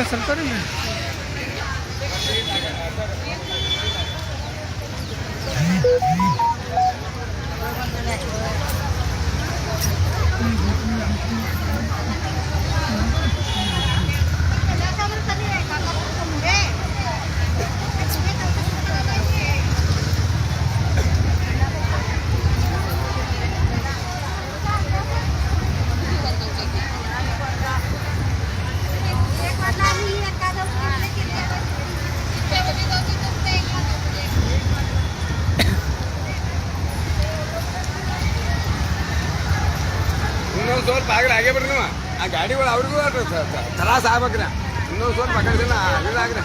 Rehearsal કર્યું ને? ಸ್ವಲ್ಪ ಆಗಲಿ, ಹಾಗೆ ಬರ್ರಿ ನೀವು. ಆ ಗಾಡಿಗಳು ಅವ್ರಿಗೂ ತ್ರಾಸ ಆಗ್ಬೇಕ್ರಿ. ಇನ್ನೊಂದು ಸ್ವಲ್ಪ ಮಕ್ಕಳ ದಿನ ಆಗ್ರಿ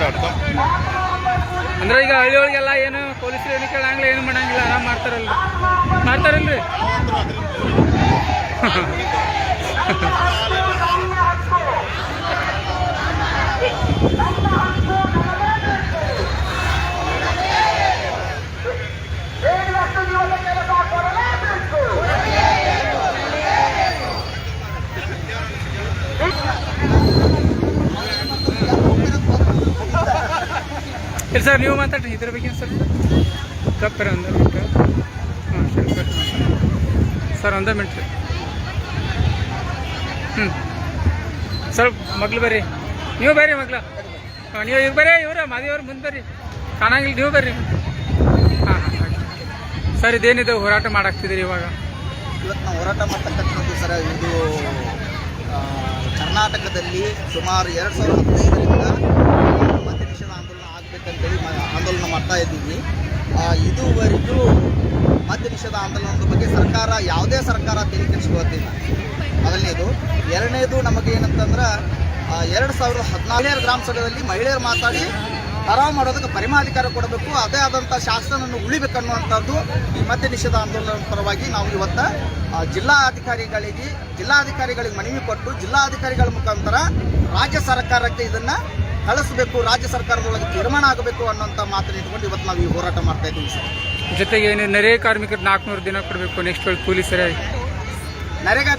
ಡಾಟ್ ಕಾಮ್ ಅಂದ್ರೆ ಈಗ ಹಳ್ಳಿ ಒಳಗೆಲ್ಲ ಏನು ಪೊಲೀಸರು ಏನು ಕೇಳಂಗಿಲ್ಲ ಏನು ಮಾಡಂಗಿಲ್ಲ ಆರಾಮ್ ಮಾಡ್ತಾರಲ್ರಿ. ಮಾಡ್ತಾರಲ್ರಿ. ಇಲ್ಲ ಸರ್, ನೀವು ಮಾತಾಡ್ರಿ ಇದ್ರ ಬಗ್ಗೆ ಸರ್? ಕಪ್ಪರ ಒಂದು ಮಿನಿಟ್ ಹಾಂ ಸರಿ ಸರ್, ಒಂದೇ ಮಿನಿಟ್ ರೀ ಹ್ಞೂ ಸರ್, ಮಗ್ಳು ಬರ್ರಿ. ನೀವು ಬರ್ರಿ ಮಗ್ಳು. ಹಾಂ, ನೀವು ಇವ್ರು ಬರ್ರಿ, ಇವ್ರ ಮಾದೇವ್ರ ಮುಂದೆ ಬರ್ರಿ. ಕಾಣಂಗಿಲ್ಲ, ನೀವು ಬರ್ರಿ. ಹಾಂ ಹಾಂ ಸರ್, ಇದೇನಿದೆ ಹೋರಾಟ ಮಾಡಾಕ್ತಿದ್ದೀರಿ ಇವಾಗ? ಇವತ್ತು ನಾವು ಹೋರಾಟ ಮಾಡ್ತಕ್ಕಂಥದ್ದು ಸರ್, ಇದು ಕರ್ನಾಟಕದಲ್ಲಿ ಸುಮಾರು ಎರಡು ಸಾವಿರದ ಹದಿನೈದರಿಂದ ಮ- ಆಂದೋಲನ ಮಾಡ್ತಾ ಇದ್ದೀವಿ. ಇದುವರೆಗೂ ಮದ್ಯ ನಿಷೇಧ ಆಂದೋಲನದ ಬಗ್ಗೆ ಸರ್ಕಾರ ಯಾವುದೇ ಸರ್ಕಾರ ತಲೆ ಕೆಡಿಸ್ಕೊಳ್ತಿಲ್ಲ ಮೊದಲನೇದು. ಎರಡನೇದು ನಮಗೆ ಏನಂತಂದ್ರೆ ಎರಡು ಸಾವಿರದ ಹದಿನಾಲ್ಕು ಗ್ರಾಮ ಸಭೆಯಲ್ಲಿ ಮಹಿಳೆಯರು ಮಾತಾಡಿ ಕರಾವು ಮಾಡೋದಕ್ಕೆ ಪರಿಮಾಧಿಕಾರ ಕೊಡಬೇಕು, ಅದೇ ಆದಂಥ ಶಾಸನವನ್ನು ಉಳಿಬೇಕನ್ನುವಂಥದ್ದು ಈ ಮದ್ಯ ನಿಷೇಧ ಆಂದೋಲನ ಪರವಾಗಿ ನಾವು ಇವತ್ತು ಜಿಲ್ಲಾ ಜಿಲ್ಲಾಧಿಕಾರಿಗಳಿಗೆ ಜಿಲ್ಲಾಧಿಕಾರಿಗಳಿಗೆ ಮನವಿ ಕೊಟ್ಟು, ಜಿಲ್ಲಾಧಿಕಾರಿಗಳ ಮುಖಾಂತರ ರಾಜ್ಯ ಸರ್ಕಾರಕ್ಕೆ ಇದನ್ನು ಕಳಿಸಬೇಕು ರಾಜ್ಯ ಸರ್ಕಾರದೊಳಗೆ ತೀರ್ಮಾನ ಆಗಬೇಕು ಅನ್ನೋಂಥ ಮಾತನ್ನು ಇಟ್ಕೊಂಡು ಇವತ್ತು ನಾವು ಈ ಹೋರಾಟ ಮಾಡ್ತಾ ಇದ್ದೀವಿ ಸರ್. ಜೊತೆಗೆ ಏನು ನೆರೆ ಕಾರ್ಮಿಕರು ನಾಲ್ಕುನೂರು ದಿನ ಕೊಡಬೇಕು ನೆಕ್ಸ್ಟ್ ವೇಳೆ ಕೂಲಿ ಸರಿಯಾಗಿ?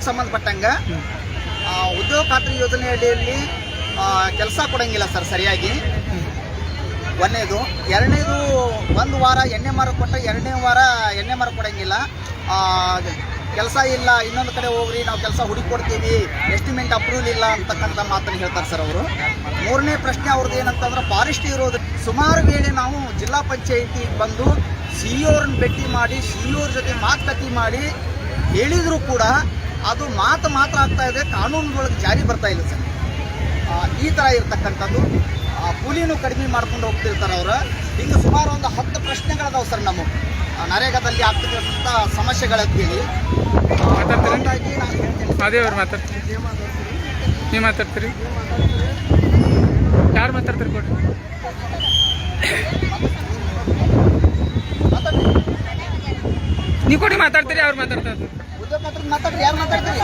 ಸಂಬಂಧಪಟ್ಟಂಗೆ ಉದ್ಯೋಗ ಖಾತ್ರಿ ಯೋಜನೆ ಅಡಿಯಲ್ಲಿ ಕೆಲಸ ಕೊಡಂಗಿಲ್ಲ ಸರ್ ಸರಿಯಾಗಿ. ಒಂದನೇದು ಎರಡನೇದು ಒಂದು ವಾರ ಎಣ್ಣೆ ಮರ ಕೊಟ್ಟ ಎರಡನೇ ವಾರ ಎಣ್ಣೆ ಮರ ಕೊಡಂಗಿಲ್ಲ. ಕೆಲಸ ಇಲ್ಲ ಇನ್ನೊಂದು ಕಡೆ ಹೋಗ್ರಿ ನಾವು ಕೆಲಸ ಹುಡುಕೊಡ್ತೀವಿ ಎಸ್ಟಿಮೇಟ್ ಅಪ್ರೂವಲ್ ಇಲ್ಲ ಅಂತಕ್ಕಂಥ ಮಾತನ್ನು ಹೇಳ್ತಾರೆ ಸರ್ ಅವರು. ಮೂರನೇ ಪ್ರಶ್ನೆ ಅವ್ರದ್ದು ಏನಂತಂದ್ರೆ ಫಾರೆಸ್ಟ್ ಇರೋದು ಸುಮಾರು ವೇಳೆ ನಾವು ಜಿಲ್ಲಾ ಪಂಚಾಯಿತಿಗೆ ಬಂದು ಸಿ ಅವ್ರನ್ನ ಭೇಟಿ ಮಾಡಿ ಸಿ ಅವ್ರ ಜೊತೆ ಮಾತುಕತೆ ಮಾಡಿ ಹೇಳಿದರೂ ಕೂಡ ಅದು ಮಾತು ಮಾತ್ರ ಆಗ್ತಾ ಇದೆ ಕಾನೂನುಗಳಿಗೆ ಜಾರಿ ಬರ್ತಾ ಇಲ್ಲ ಸರ್. ಈ ಥರ ಇರ್ತಕ್ಕಂಥದ್ದು. ಕೂಲಿನೂ ಕಡಿಮೆ ಮಾಡ್ಕೊಂಡು ಹೋಗ್ತಿರ್ತಾರೆ ಅವರು. ಹಿಂಗೆ ಸುಮಾರು ಒಂದು ಹತ್ತು ಪ್ರಶ್ನೆಗಳದಾವೆ ಸರ್ ನಮ್ಮ ಆ, ನರೇಗಾದಲ್ಲಿ ಆಗ್ತಿರ್ತಕ್ಕಂಥ ಸಮಸ್ಯೆಗಳ ಕೇಳಿ ಮಾತಾಡ್ತೀರಾ? ಮಾದೇವ್ರು ಮಾತಾಡ್ತೀರಿ ನೀವು ಮಾತಾಡ್ತೀರಿ? ಯಾರು ಮಾತಾಡ್ತೀರಿ ಕೊಡಿ ನೀವು ಕೊಡಿ ಮಾತಾಡ್ತೀರಿ ಅವ್ರು ಮಾತಾಡ್ತಾರೆ ಉದ್ಯೋಗ ಮಾತಾಡಿ ಯಾರು ಮಾತಾಡ್ತೀರಿ?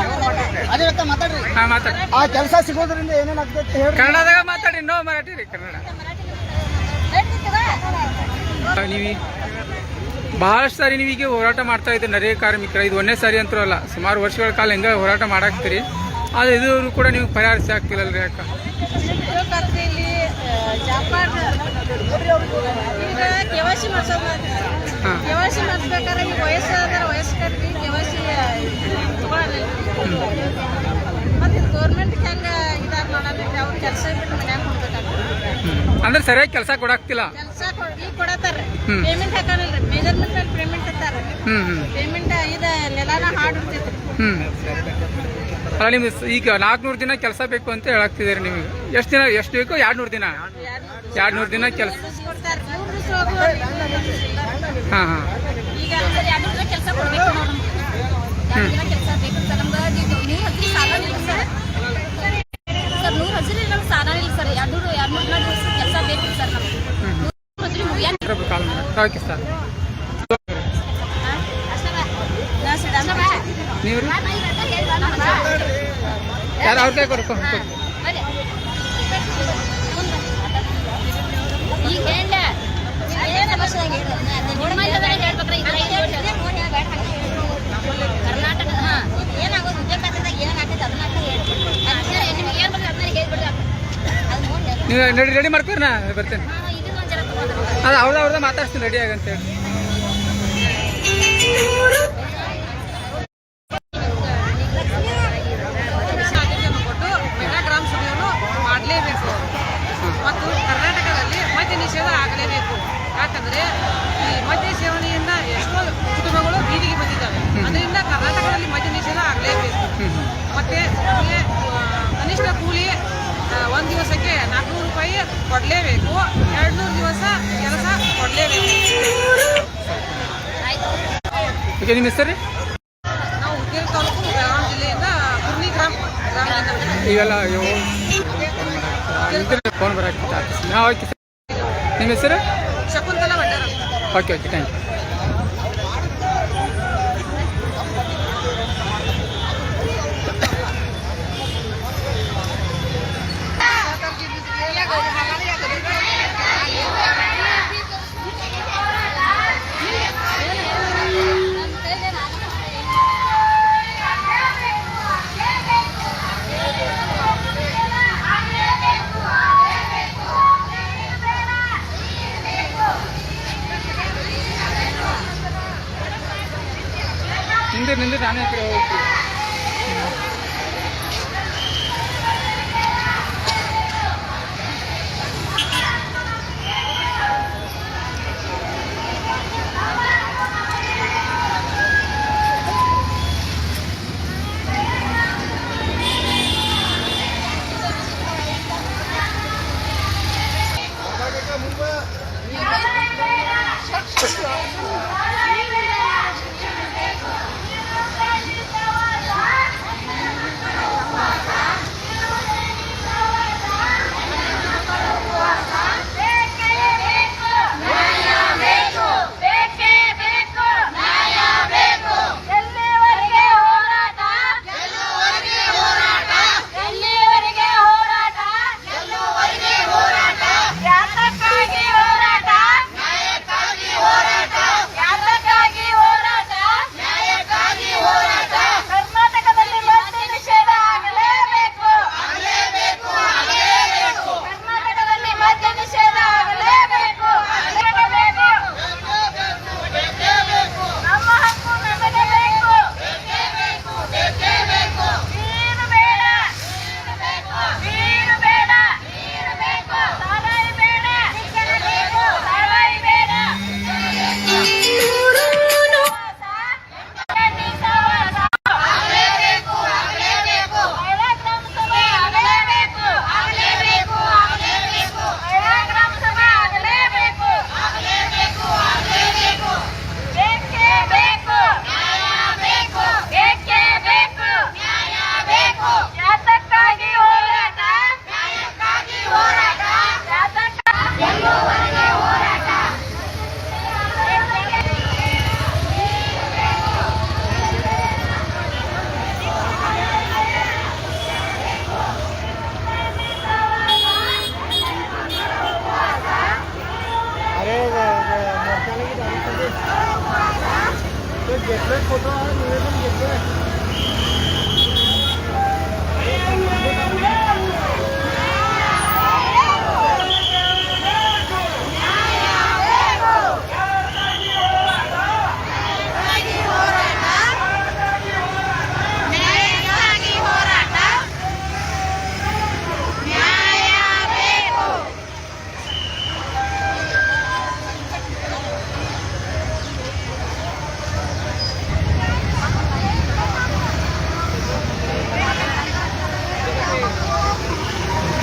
ಅದೇ ಹೇಳ್ತಾ ಮಾತಾಡ್ರಿ. ಹಾಂ ಮಾತಾಡ್ರಿ ಆ ಕೆಲಸ ಸಿಗೋದ್ರಿಂದ ಏನೇನು ಅಂತ ಹೇಳಿ ಕನ್ನಡದಾಗ ಮಾತಾಡಿ ನೋ ಮರಾಠಿ ರೀ ಕನ್ನಡ. ನೀವು ಬಹಳಷ್ಟು ಸಾರಿ ನೀವೀಗ ಹೋರಾಟ ಮಾಡ್ತಾ ಇದ್ದೀರಿ ನರೇ ಕಾರ್ಮಿಕರ. ಇದು ಒಂದೇ ಸಾರಿ ಅಂತೂ ಅಲ್ಲ ಸುಮಾರು ವರ್ಷಗಳ ಕಾಲ ಹೆಂಗ ಹೋರಾಟ ಮಾಡಾಕ್ತೀರಿ. ಆದರೆ ಇದು ಕೂಡ ನೀವು ಪರಿಹಾರಿಸಿ ಆಗ್ತಿಲ್ಲ ರೀ ಅಕ್ಕ ಜಾಪಾಡ್ ಈಗ ಕೆವಾಸಿ ಮಾಡ್ಸೋದು ಹಾಂ. ಕೆವಾಸಿ ಮಾಡಿಸ್ಬೇಕಾದ್ರೆ ಈಗ ವಯಸ್ಸು ಅದಾರ ವಯಸ್ಕರಿಗೆ ಕೆವಾಸಿ ತಗೊಳಲ್ಲ. ಮತ್ತೆ ಗೌರ್ಮೆಂಟ್ ಹೆಂಗ ಇದಾರ ಮಾಡಲ್ಲ ಅವ್ರ ಕೆಲಸ ಬಿಟ್ಟು ಮನ್ಯಾಗ ಕೊಡ್ಬೇಕಾಗ್ತದೆ ಅಂದ್ರೆ ಸರಿಯಾಗಿ ಕೆಲಸ ಕೊಡಾಕ್ತಿಲ್ಲ? ಕೆಲಸ ಈಗ ಕೊಡತ್ತಾರ ಹ್ಮ್. ಪೇಮೆಂಟ್ ಹಾಕೋಣಲ್ರಿ ಮೆಜರ್ಮೆಂಟ್ ಮೇಲೆ ಪೇಮೆಂಟ್ ಹತ್ತಾರ ಹ್ಞೂ ಹ್ಞೂ ಪೇಮೆಂಟ್ ಇದು ನೆಲಾನ ಹಾಡಿರ್ತೈತಿ ಹ್ಞೂ ಅಲ್ಲ ನಿಮ್ಗೆ ಈಗ ನಾಲ್ಕುನೂರು ದಿನ ಕೆಲಸ ಬೇಕು ಅಂತ ಹೇಳಾಕ್ತಿದ್ದೀರಿ ನಿಮ್ಗೆ. ಎಷ್ಟು ದಿನ ಎಷ್ಟು ಬೇಕು? ಎರಡು ನೂರು ದಿನ ಎರಡು ನೂರು ದಿನ ಕೆಲಸ ಹಾಂ ಹಾಂ ಈಗ ಎರಡು ದಿನ ಕೆಲಸ ಕೊಡ್ಬೇಕು ನಾವು ಎರಡು ದಿನ ಕೆಲಸ ಬೇಕು ಸರ್ ನಮ್ಗೆ ಇದು ನೀವು ಹತ್ತಿರ ಸಾಲ ಇಲ್ಲ ಸರ್ ಸರ್ ನೂರು ಹಸಿರು ನಮ್ಗೆ ಸಾಲ ಇಲ್ಲ ಸರ್ ಎರಡು ಎರಡು ಮೂರು ದಿನ ದಿವಸ ಕೆಲಸ ಬೇಕು ಸರ್ ನಮ್ಗೆ ನೂರು ಹಸಿರು ಮುಗಿಯಲ್ಲ ಕಾಲ್ ಮಾಡಿ ಓಕೆ ಸರ್ ನೀವು ರೀ ಯಾರು ಅವ್ರ ಕೈ ಕೊಡ್ಕೊ ಈಗ ಹೇಳ ಏನ್ ಸಮಸ್ಯೆ ಕರ್ನಾಟಕ ಹಾ ಏನಾಗೋದು? ಉದ್ಯೋಗ ಖಾತೆದಾಗ ಏನಾಗ್ತದೆ ಅದನ್ನ ಹೇಳಿ ನಿಮ್ಗೆ ಏನ್ ಅದನ್ನ ಹೇಳ್ಬಿಡ್ರಿ. ನೋಡಿ ನೀವು ರೆಡಿ ರೆಡಿ ಮಾಡ್ಕೊರಿ ನಾ ಬರ್ತೇನೆ. ಅದು ಅವ್ರದ್ದು ಅವ್ರದ್ದು ಮಾತಾಡ್ತೀನಿ ರೆಡಿ ಆಗಂತೇಳಿ ಕೊಡಲೇಬೇಕು. ಎರಡು ನೂರು ದಿವಸ ಕೆಲಸ ಕೊಡಲೇಬೇಕು. ನಿಮ್ಮ ಹೆಸರು ನಾವು ಹುಕ್ಕೇರಿ ತಾಲೂಕು ಬೆಳಗಾವಿ ಜಿಲ್ಲೆಯಿಂದ ಕುರ್ನಿ ಗ್ರಾಮ ಗ್ರಾಮದಿಂದ ಇವೆಲ್ಲ ಫೋನ್ ಬರಕ್ಕೆ ಹಾಂ ಓಕೆ ಸರ್ ನಿಮ್ಮ ಹೆಸರು? Shakuntala Bhandara okay okay thank you কোথায়?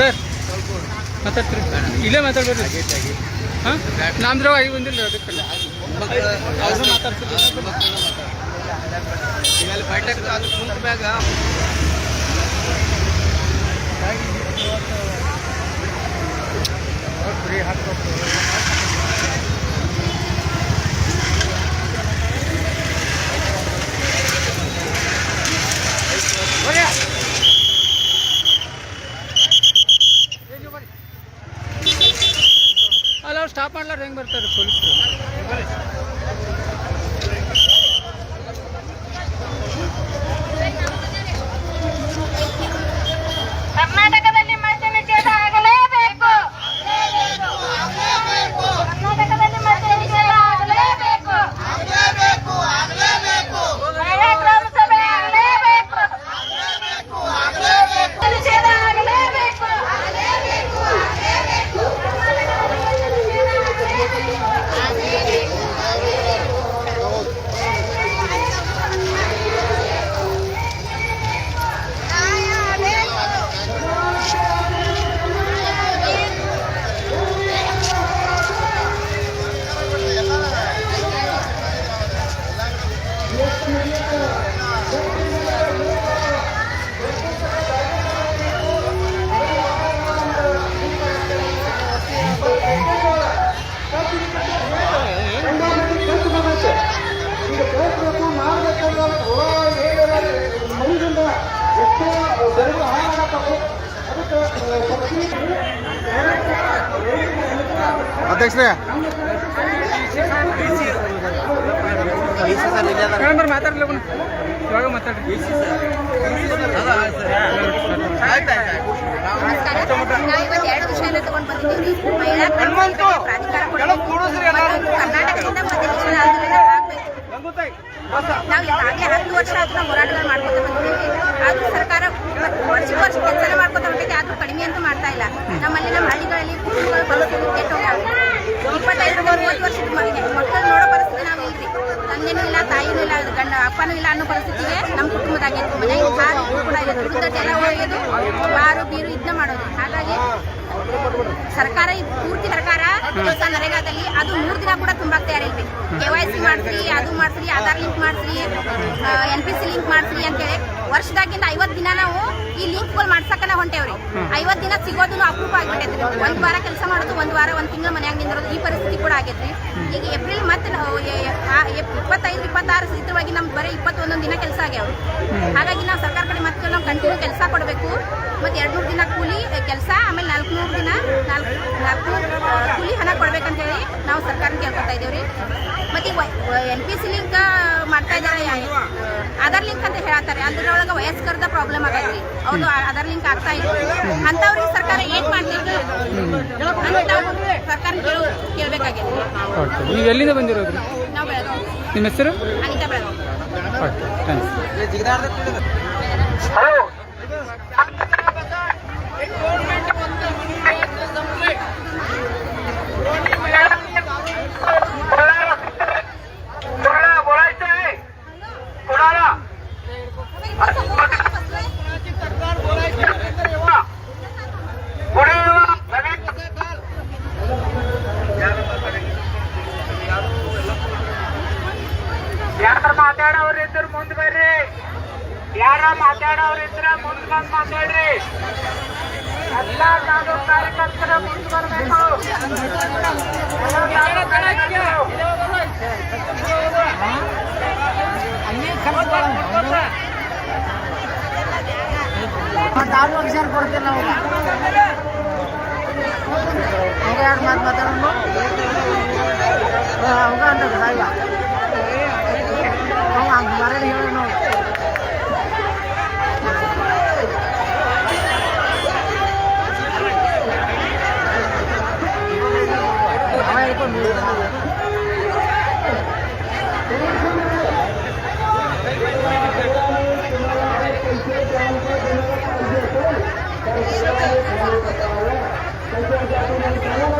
ಸರ್ ಮಾತಾಡ್ತೀರಿ? ಇಲ್ಲೇ ಮಾತಾಡ್ಬೇಡ್ರಿ. ಹಾಂ? ನಮ್ದ್ರಾಗ ಐದು ಬಂದಿಲ್ಲ ಅದು ಅವ್ರು ಮಾತಾಡ್ತೀರಿ ಈಗ ಅಲ್ಲಿ ಬೈಟಕ್ ಅದು ಕುಂತ ಮ್ಯಾಗ ಅಲ್ಲ ಅವ್ರು ಸ್ಟಾಪ್ ಮಾಡ್ಲಾರ ಹೆಂಗೆ ಬರ್ತಾರೆ ಪೊಲೀಸರು ಕರ್ನಾಟಕದಲ್ಲಿ ಮದ್ಯ ನಿಷೇಧ ಆಗಲೇಬೇಕು ಕರ್ನಾಟಕದಲ್ಲಿ ಮದ್ಯ ನಿಷೇಧ ಆಗಲೇಬೇಕು ಮಹಿಳಾ ಗ್ರಾಮ ಸಭೆ ಆಗಲೇಬೇಕು ಮದ್ಯ ನಿಷೇಧ ಆಗಲೇಬೇಕು ಅಧ್ಯಕ್ಷರೇ ಮೇಡಮ್ ಮಾತಾಡ್ಲಿ ಇವಾಗ ಮಾತಾಡ್ರಿ ನಾವು ಇವತ್ತು ಎರಡು ವಿಷಯನ ತಗೊಂಡು ಬಂದಿದ್ದೀವಿ ಮಹಿಳಾ ಪ್ರಾಧಿಕಾರ ಕೊಡಬೇಕು ಮತ್ತು ಕರ್ನಾಟಕದಿಂದ ಮದ್ಯ ನಿಷೇಧ ಆಂದೋಲನ ಆಗಬೇಕು ನಾವು ಈಗಾಗಲೇ ಹತ್ತು ವರ್ಷ ಆದ್ರೂ ನಾವು ಹೋರಾಟಗಳು ಮಾಡ್ಕೊತ ಬಂದಿದ್ದೀವಿ ಆದ್ರೂ ಸರ್ಕಾರ ವರ್ಷ ವರ್ಷ ಕೆಲಸ ಮಾಡ್ಕೊತ ಹೊಂಟೈತೆ ಆದ್ರೂ ಕಡಿಮೆ ಅಂತೂ ಮಾಡ್ತಾ ಇಲ್ಲ. ನಮ್ಮಲ್ಲಿ ನಮ್ಮ ಹಳ್ಳಿಗಳಲ್ಲಿ ಕುಟುಂಬಗಳ ಕೆಟ್ಟೋಗ್ಯಾವ ಇಪ್ಪತ್ತೈದು ಮೂವತ್ತು ವರ್ಷದ ಮಗನಿಗೆ ಮಕ್ಕಳು ನೋಡೋ ಪರಿಸ್ಥಿತಿ ನಾವು ಇಲ್ರಿ. ತಂದೆನೂ ಇಲ್ಲ, ತಾಯಿನೂ ಇಲ್ಲ, ಗಂಡ, ಅಪ್ಪನೂ ಇಲ್ಲ ಅನ್ನೋ ಪರಿಸ್ಥಿತಿಗೆ ನಮ್ಮ ಕುಟುಂಬದಾಗಿತ್ತು ಮನೆ ಬಾರು ಕೂಡ ಇದೆ ಎಲ್ಲ ಹೋಗೋದು ಬಾರು, ಬೀರು ಇದನ್ನ ಮಾಡೋದು. ಹಾಗಾಗಿ ಸರ್ಕಾರ ಪೂರ್ತಿ ಸರ್ಕಾರ ಕೆಲಸ ನರೇಗಾದಲ್ಲಿ ಅದು ಮೂರು ದಿನ ಕೂಡ ತುಂಬಾ ತಯಾರಿಲ್ರಿ ಕೆ ವೈ ಸಿ ಮಾಡ್ಸ್ರಿ, ಅದು ಮಾಡ್ಸ್ರಿ, ಆಧಾರ್ ಲಿಂಕ್ ಮಾಡ್ತೀವಿ ಎನ್ ಪಿ ಸಿ ಲಿಂಕ್ ಮಾಡ್ಸ್ರಿ ಅಂತೇಳಿ ವರ್ಷದಾಗಿಂದ ಐವತ್ತು ದಿನ ನಾವು ಈ ಲಿಂಕ್ಗಳು ಮಾಡ್ಸಕ್ಕನ ಹೊಂಟೇವ್ರಿ ಐವತ್ತು ದಿನ ಸಿಗೋದು ಅಪರೂಪ ಆಗ್ಬಿಟ್ಟೈತ್ರಿ ಒಂದ್ ವಾರ ಕೆಲಸ ಮಾಡೋದು ಒಂದ್ ವಾರ ಒಂದ್ ತಿಂಗಳ ಮನ್ಯಾಗ ನಿಂದಿರೋದು ಈ ಪರಿಸ್ಥಿತಿ ಕೂಡ ಆಗೈತ್ರಿ ಈಗ ಏಪ್ರಿಲ್ ಮತ್ತೆ ಇಪ್ಪತ್ತೈದು ಇಪ್ಪತ್ತಾರು ಇದ್ರವಾಗಿ ನಮ್ಗೆ ಬರೀ ಇಪ್ಪತ್ತೊಂದೊಂದು ದಿನ ಕೆಲಸ ಆಗ್ಯಾವ್ರಿ. ಹಾಗಾಗಿ ನಾವು ಸರ್ಕಾರ ಕಡೆ ಮತ್ತೆ ನಾವು ಕಂಟಿನ್ಯೂ ಕೆಲಸ ಕೊಡಬೇಕು. ಮತ್ತೆ ಎರಡು ಮೂರು ದಿನ ಕೂಲಿ ಕೆಲಸ ಆಮೇಲೆ ನಾಲ್ಕುನೂರು ದಿನ ನಾಲ್ಕು ನಾಲ್ಕು ಕೂಲಿ ಹಣ ಕೊಡ್ಬೇಕಂತೇಳಿ ನಾವು ಸರ್ಕಾರ ಕೇಳ್ಕೊತಾ ಇದ್ದೇವ್ರಿ. ಮತ್ತೆ ಎನ್ ಪಿ ಸಿ ಲಿಂಕ್ ಮಾಡ್ತಾ ಇದ್ದಾರೆ ಆಧಾರ್ ಲಿಂಕ್ ಅಂತ ಹೇಳ್ತಾರೆ ಅದ್ರೊಳಗೆ ವಯಸ್ಕರದ ಪ್ರಾಬ್ಲಮ್ ಆಗೈತಿ ಅವ್ರದ್ದು ಆಧಾರ್ ಲಿಂಕ್ ಆಗ್ತಾ ಇಲ್ಲ. ಅಂಥವ್ರಿಗೆ ಸರ್ಕಾರ ಏನ್ ಮಾಡ್ತಿದ್ರು ಅಂತ ನಾವು ಸರ್ಕಾರ ಕೇಳೋ ಕೇಳಬೇಕಾಗಿದೆ ನೀವು ಎಲ್ಲಿಂದ ಬಂದಿರೋದು ನಾವು ಬೆಳಗಾವಿ. ನಿಮ್ಮ ಹೆಸರು? ಅನಿತಾ ಬೆಳಗಾವಿ. ಓಕೆ ಥ್ಯಾಂಕ್ಸ್ ಯಾರ ಯಾರ ಮಾತಾಡೋರು ಇದ್ರ ಮುಂದ್ ಬಂದ್ ಮಾತಾಡ್ರಿ. ಎಲ್ಲ ತಾಲೂಕ್ ಕಾರ್ಯಕರ್ತರ ಮುಂದ್ ಬರ್ಬೇಕು. ಎಲ್ಲ ತಾಲೂಕ್ ಕಾರ್ಯಕರ್ತರು. ಅವ ಹೇಳ್ಕೊಂಡು 然后